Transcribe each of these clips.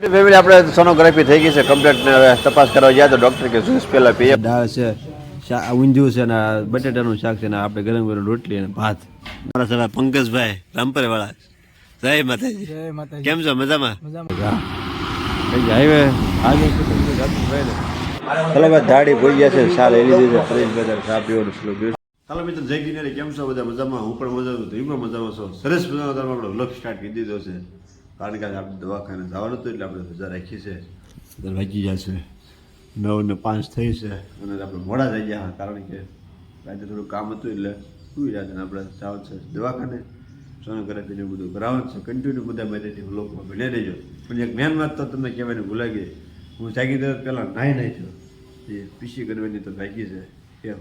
Family આપણે sonography થઈ ગઈ છે કમ્પ્લેટ ને હવે તપાસ કરવા ગયા તો ડોક્ટર કે જ્યુસ પહેલા પીએ દાળ છે ઊંધિયું છે ને બટેટાનું શાક છે ને આપણે ગરમ ગરમ રોટલી અને ભાત. મારા સારા પંકજભાઈ રામપરે વાળા જય માતાજી. કેમ છો? મજામાં? મજામાં. હાઈવે આજે ચલો ભાઈ દાઢી ભોઈ ગયા છે સાલ લીધી છે ફરીજ બધા ચા પીવાનું સ્લો ચાલો મિત્રો જય ગિરનારી કેમ છો બધા? મજામાં? હું પણ મજામાં છું તમે પણ મજામાં છો? સરસ મજાનો તમે આપણો વ્લોગ સ્ટાર્ટ કરી દીધો છે. કારણ કે આપણે દવાખાને જવાનું હતું એટલે આપણે રજા રાખી છે. રાખી ગયા છે. નવ ને પાંચ થઈ છે અને આપણે મોડા થઈ ગયા કારણ કે આજે થોડું કામ હતું એટલે સુઈ રહ્યા અને આપણે જવાનું છે દવાખાને. સોનું કરે તેને બધું કરાવવાનું છે. કન્ટિન્યુ બધા મેરેથી વ્લોગમાં ભણે રહેજો. પણ એક મેન વાત તો તમને કહેવાની ભૂલાઈ ગઈ હું જાગી દઉં પહેલાં નાહી નહીં છું એ પીસી કરવાની તો બાકી છે. કે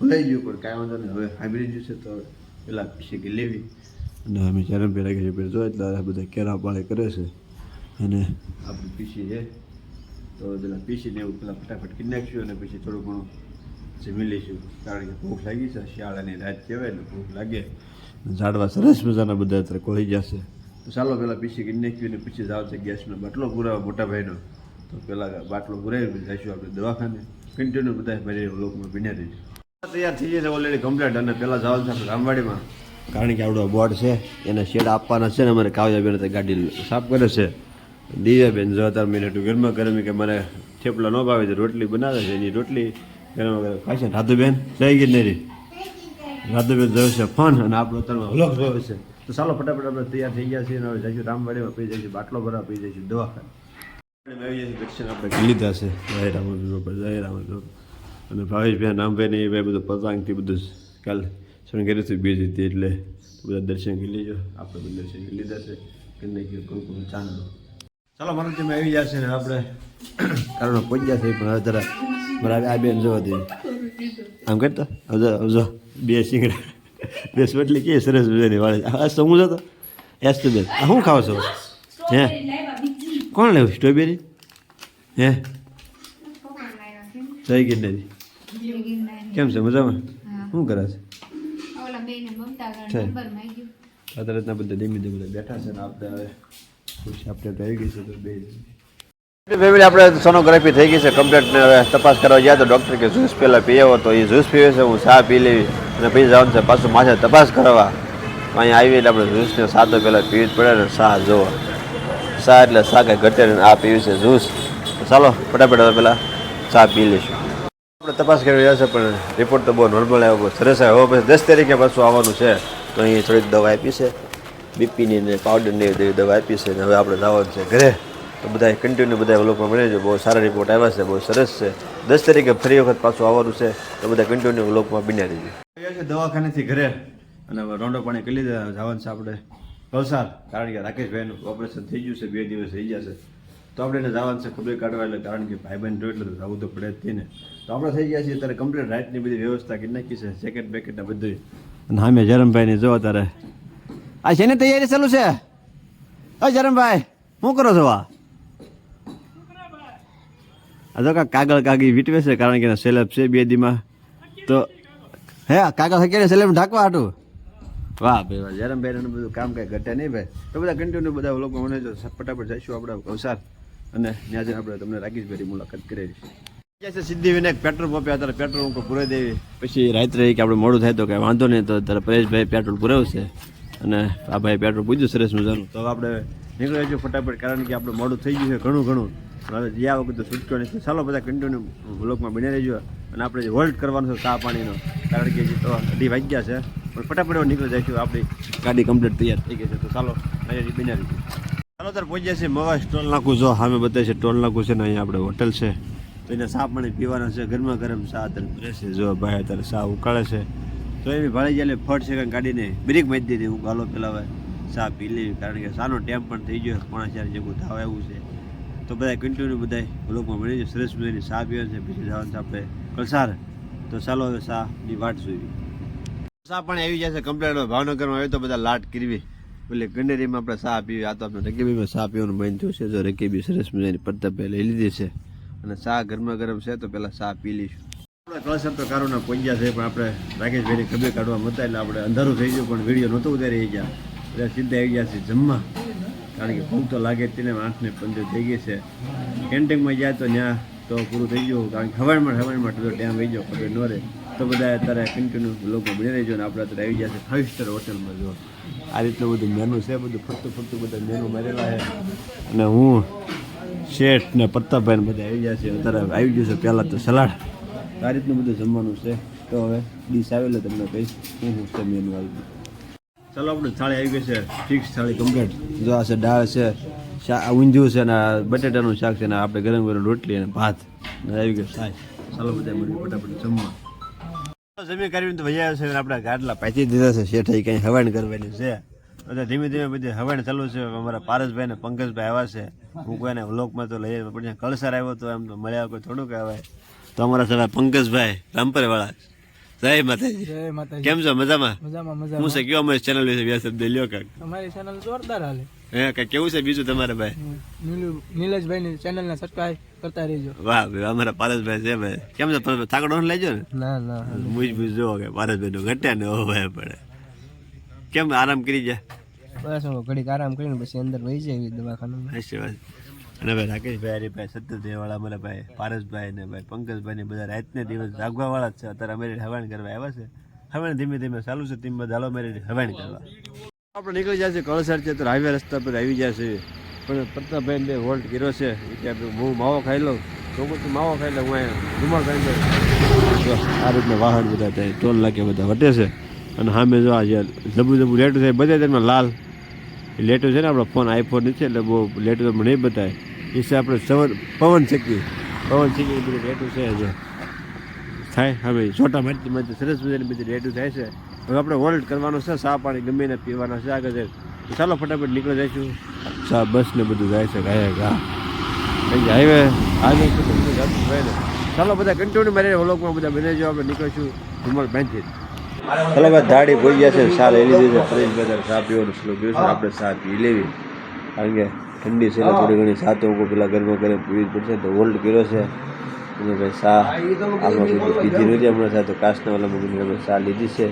ભૂલાઈ ગયું પણ કાંઈ વાંધો નહીં. હવે સાંભળી ગયું છે તો પહેલાં પીસી લેવી. અને અમે ચરમ પહેલાં છે જો એટલે આ બધા કેરા પાળે કરે છે. અને આપણે પીસી છે. તો પેલા પીસીને એવું પેલા ફટાફટ કરી નાખીશું અને પછી થોડું ઘણું જમી લઈશું. કારણ કે ભૂખ લાગી છે શિયાળાની રાત કહેવાય ને ભૂખ લાગે. ઝાડવા સરસ મજાના બધા અત્યારે કોળી જશે. તો ચાલો પહેલાં પીસી કરી નાખ્યું ને પછી જાવ છે ગેસનો બાટલો પૂરાવા મોટા ભાઈનો. તો પહેલાં બાટલો પૂરાવી જઈશું આપણે દવાખાને. કન્ટિન્યુ બધા મારી લોકમાં ભીન્યા રહીશું. તૈયાર થઈ જશે ઓલરેડી કમ્પ્લીટ અને પહેલાં જાવ છે આપણે રામવાડીમાં. કારણ કે આપણો બોર્ડ છે, એને શેડ આપવાના છે ને અમારે કાવ્યાબેન ગાડી સાફ કરે છે. દિવ્યાબેન જો અત્યારે મિનિટ ઘરમાં ગરમ કે મને થેપલા ન ભાવે છે, રોટલી બનાવે છે, એની રોટલી ગરમા ગરમ ખાશે રાધુબેન જઈ ગઈ નહીં રાધુબેન જોયો છે ફોન અને આપણો અત્યારે વ્લોગ જોયો છે. તો ચાલો ફટાફટ આપણે તૈયાર થઈ ગયા છીએ અને હવે જઈશું રામવાડીમાં, પી જઈશું બાટલો ભરવા પી જઈશું દવાખાને. આવી જઈશું દર્શન આપણે લીધા છે. જય રામ જય રામ અને ભાવેશભાઈ, નામભાઈ ને એ ભાઈ બધું પતંગથી બધું કાલ શણગારી હતું બીજી હતી એટલે બધા દર્શન કરી લેજો આપણે બધા દર્શન કરી લીધા છે. કરી નાખ્યું કોણ ચાંદલો. ચાલો મારા તમે આવી જશે ને આપણે કારણ પહોંચી ગયા છે પણ હવે જરા મારા આ બેન જોવા દે. આમ કરતા? હવે જો બે સિંગડા બે સ્વટલી કે સરસ મજાની વાળે. આ સમૂહ હું જતો એસ તો બેન. આ શું ખાવ છો? હે? કોણ લેવું સ્ટ્રોબેરી? હે? જય ગિરનારી. કેમ છે? મજામાં? શું કરે છે? અત્યારે રીતના બધા ધીમે ધીમે બધા બેઠા છે ને આપણે હવે ખુશી આપણે આવી ગઈ છે તો બે ફેમિલી આપણે સોનોગ્રાફી થઈ ગઈ છે કમ્પ્લેટ ને હવે તપાસ કરવા ગયા તો ડૉક્ટર કે જ્યુસ પહેલાં પીવો તો એ જ્યુસ પીવે છે હું ચા પી લેવી અને પછી જવાનું છે પાછું માથે તપાસ કરવા. અહીંયા આવી એટલે આપણે જ્યુસને સાદો પહેલાં પીવી જ પડે ને શાહ જોવો. શાહ એટલે શાહ કંઈ ઘટે આ પીવી છે જ્યુસ ચાલો ફટાફટ હવે પહેલાં ચા પી લઈશું. આપણે તપાસ કરી રહ્યા છે પણ રિપોર્ટ તો બહુ નોર્મલ આવ્યો સરસ આવ્યો. પછી દસ તારીખે પાછું આવવાનું છે. તો અહીં થોડીક દવા આપી છે. બીપીની ને પાવડરની એવી દવા આપી છે. ને હવે આપણે જવાનું છે ઘરે. તો બધા કન્ટિન્યુ બધા લોકો મળે છે. બહુ સારા રિપોર્ટ આવ્યા છે, બહુ સરસ છે. દસ તારીખે ફરી વખત પાછું આવવાનું છે. તો બધા કન્ટિન્યુ લોકમાં બિના છે દવાખાનેથી ઘરે. અને રોંડો પાણી કરી લીધા. જવાનું છે આપણે. વલસાડ કારણ કે રાકેશભાઈનું ઓપરેશન થઈ ગયું છે. બે દિવસ થઈ ગયા તો આપણે એને જવાનું છે ખબર કાઢવા, એટલે કારણ કે ભાઈબંધ જો એટલે તો જવું તો પડે જ નહીં તો આપણે થઈ ગયા છીએ ત્યારે કમ્પ્લીટ રાઇટની બધી વ્યવસ્થા કરી નાખી છે સેકન્ડ બેકેટ ને બધું અને હામે જરમભાઈને જો તારે આ શેની તૈયારી ચાલુ છે? હા જરમભાઈ, શું કરો છો આ? જો કાંઈક કાગળ કાગી વીટવે છે, કારણ કે એના સેલેબ છે બે દીમાં. તો હે કાગળ હકે સેલેબ ઢાંકવા હતું વાહ ભાઈ, વાહ જરમભાઈ બધું કામ કાંઈ ઘટે નહીં ભાઈ. તો બધા કન્ટિન્યુ બધા લોકો મને જો ફટાફટ જઈશું આપણે અવસાર અને ત્યાં જઈને આપણે તમને રાકેશભાઈની મુલાકાત કરી છે સિદ્ધિ વિનાયક પેટ્રોલ પંપે અત્યારે પેટ્રોલ પંપ પૂરે દેવી. પછી રાત્રે કે આપણે મોડું થાય તો કાંઈ વાંધો નહીં તો ત્યારે પરેશભાઈ પેટ્રોલ પુરાવશે. અને આ ભાઈ પેટ્રોલ પૂછ્યું સરસ મજાનું. તો આપણે નીકળી જશું ફટાફટ કારણ કે આપણે મોડું થઈ ગયું છે ઘણું ઘણું. હવે જ્યાં વખત તો છૂટકો નથી. ચાલો બધા કન્ટિન્યુ બ્લોકમાં બની રહેજો. અને આપણે જે હોલ્ડ કરવાનો છે ચા પાણીનો કારણ કે તો અઢી વાગ્યા છે. પણ ફટાફટ નીકળી જઈશું. આપણી ગાડી કમ્પ્લીટ તૈયાર થઈ ગઈ છે. તો ચાલો અહીંયા બની રહીશું. ચાલો પહોંચ્યા છે મવા સ્ટોલ નાખું જો, સામે બતાવે છે, ટોલ નાખું છે ને અહીંયા આપણે હોટલ છે. તો એને ચા પાણી પીવાના છે, ગરમા ગરમ સા અત્યારે છે, જો ભાઈ અત્યારે સા ઉકાળે છે. તો એવી ભાળી જાય ફટ છે ગાડીને બ્રેક મારી દીધી, હું ગાલો પેલા સા પી લેવી કારણ કે સાનો ટેમ પણ થઈ ગયો, પોણા ચાર જેવું ધાવ એવું છે. તો બધા કન્ટિન્યુ બધા બ્લોકમાં મળી જાય સરસ મજાની સા પીવા છે, પછી જવાનું આપણે કલસાર. તો ચાલો હવે સાની વાટ જોઈ. સા પણ આવી છે, કમ્પ્લેટ ભાવનગરમાં આવ્યો તો બધા લાટ કરવી. એટલે ગંડેરીમાં આપણે સાહ પીવી આ તો આપણે રકેબીમાં સા પીવાનું મન થયું છે જો રકીબી સરસ મજાની પડતા લઈ લીધી છે અને સા ગરમા ગરમ છે તો પહેલાં સા પી લઈશું આપણે કળસર તો કારોના પહોંચ્યા છે પણ આપણે રાકેશભાઈને ખબર કાઢવા મતા એટલે આપણે અંધારું થઈ ગયું પણ વીડિયો નહોતો ઉતારી ગયા એટલે સીધા આવી ગયા છે જમવા કારણ કે ભૂખ તો લાગે તેને આઠ ને પંદર થઈ ગઈ છે કેન્ટીનમાં જાય તો ત્યાં તો પૂરું થઈ ગયું કારણ કે હવારમાં હવારમાં તો ટાઈમ વહી ગયો ખબર ન રહે તો બધા અત્યારે કન્ટિન્યુ લોકો બની રહેજો ને આપણે અત્યારે આવી જશે ફાઇવ સ્ટાર હોટલમાં જો. આ રીતનું બધું મેનુ છે, બધું ફરતું ફરતું બધા મેનુ મારેલા છે. અને હું, શેઠ ને પત્તાભાઈ ને બધા આવી જશે અત્યારે આવી ગયું છે પહેલાં તો સલાડ. આ રીતનું બધું જમવાનું છે. તો હવે ડીશ આવેલો તમને કહીશ. હું હું છે મેનુ આવી ચાલો આપણે થાળી આવી ગઈ છે. ફિક્સ થાળી કમ્પ્લીટ જો આ છે દાળ છે, શા ઊંધિયું છે ને બટેટાનું શાક છે ને આપણે ગરમ ગરમ રોટલી અને ભાત. આવી ગયો સાહેબ ચાલો બધા મળીએ ફટાફટ જમવા. જમી કરીને તો ભૈયા છે આપણે ગાડલા પાછી દીધા છે. શેઠાઈ કંઈ હવાણ કરવાની છે. બધા ધીમે ધીમે બધી હવાણ ચાલુ છે. અમારા પારસભાઈ ને પંકજભાઈ આવ્યા છે. હું કોઈને વ્લોકમાં તો લઈએ પણ કળસર આવ્યો તો એમ તો મળ્યા કોઈ થોડુંક આવે તો અમારા સારા પંકજભાઈ રામપર વાળા જય માતાજી. જય માતાજી. કેમ છો? મજામાં? મજામાં હું મજામાં છે કયો અમારી ચેનલ વિશે બે શબ્દ લ્યો કાક અમારી ચેનલ જોરદાર હાલે. હે કાંઈ કેવું છે બીજું તમારે ભાઈ? નીલજભાઈ ની ચેનલ ને સબસ્ક્રાઇબ કરતા રહેજો. વાહ ભાઈ અમારા પારસભાઈ છે ભાઈ. કેમ છે? તમે થાકડો ન લેજો ને? ના ના મુજ મુજ જોવો કે પારસભાઈ નું ઘટ્યા ને ઓ ભાઈ પડે. કેમ આરામ કરી જાય બસ હું ઘડીક આરામ કરીને પછી અંદર વહી જાય દવાખાનામાં. હશે બસ અને ભાઈ રાકેશભાઈ હરિભાઈ સત્તરદેવ વાળા અમારા ભાઈ પારસભાઈ ને ભાઈ પંકજભાઈ ને બધા રાતને દિવસ જાગવા વાળા જ છે. અત્યારે અમે હવાણ કરવા આવ્યા છે. હવાણ ધીમે ધીમે ચાલુ છે ધીમે બધા મેરેજ હવાણ કરવા. આપણે નીકળી જાય છે કળસર છે તો હાઈવે રસ્તા પર આવી જાય છે. પણ પ્રતાપભાઈ બે હોલ્ટ કર્યો છે કે હું માવો ખાઈ લઉં. તો પછી માવો ખાઈ લઉં, હું ધુમાડ ખાઈ લઉં આ રીતના વાહન બધા થાય ટોલ લાગે બધા વટે છે. અને સામે જો આ જબુ જબુ લેટું થાય બધા તેમાં લાલ. લેટું છે ને, આપણો ફોન આઈફોન નથી એટલે બહુ લેટું તમને નહીં બતાવે એ છે આપણે સવન પવન ચક્કી પવન ચક્કી બધું લેટું છે, જો. થાય. હવે છોટા મારતી મારતી સરસ મજાની બધી રેડું થાય છે. હવે આપણે હોલ્ડ કરવાનો છે, સા પાણી ગમે ને પીવાના છે, આગળ જાય ચાલો ફટાફટ નીકળી જઈશું. સા બસ ને બધું જાય છે, ગાય, ગા. હાઈવે? જતું હોય ને. ચાલો બધા કન્ટિન્યુ મારી વ્લોગમાં બધા બને આપણે નીકળીશું ધુમલ બેનથી ચાલો ભાઈ દાઢી ભોઈ ગયા છે ચા લઈ લીધી છે, ફ્રીજ બધા સા પીવાનું સ્લો પીવું છે, આપણે સા પી લેવી. કારણ કે ઠંડી છે થોડી ઘણી સાતો હું પેલા ગરમા ગરમ પીવી પડશે, તો હોલ્ડ કર્યો છે. અને ભાઈ ચા આમાં પીધી નથી હમણાં સાથે વાળા મૂકીને અમે ચા લીધી છે.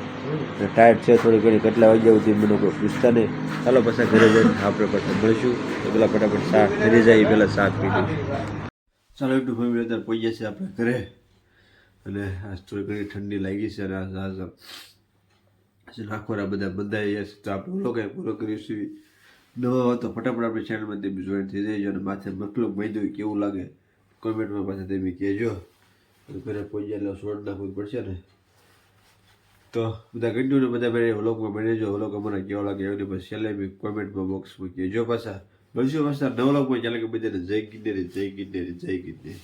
અને ટાયર્ડ છે થોડી ઘણી, કેટલા વાગ્યા સુધી મને કોઈ પૂછતા નહીં. ચાલો પછી ઘરે જઈને આપણે પાછા મળીશું. તો પેલા ફટાફટ ચા ઘરે જાય પહેલાં ચા પી ચાલો એટલું ફેમિલી અત્યારે પહોંચીએ છીએ આપણે ઘરે. અને આજ થોડી ઘણી ઠંડી લાગી છે અને આજ આજ આજે બધા બધા તો આપણે લોકો પૂરો કરીશું નવા હોય તો ફટાફટ આપણી ચેનલમાંથી જોઈન થઈ જાય અને માથે મતલબ બાંધ્યું કેવું લાગે? કોમેન્ટમાં પાછા તમે કહેજો. ઘરે પહોંચી એટલે સોડ નાખવું પડશે ને. તો બધા કન્ટિન્યુ બધા મેં વ્લોગમાં બનેજો વ્લોગ અમારા કેવા લાગે એની પછી છેલ્લે બી કોમેન્ટમાં બોક્સમાં કહેજો પાછા. મળશું પાછા નવા વ્લોગમાં ચાલે કે બધાને જય ગિરનારી જય ગિરનારી જય ગિરનારી.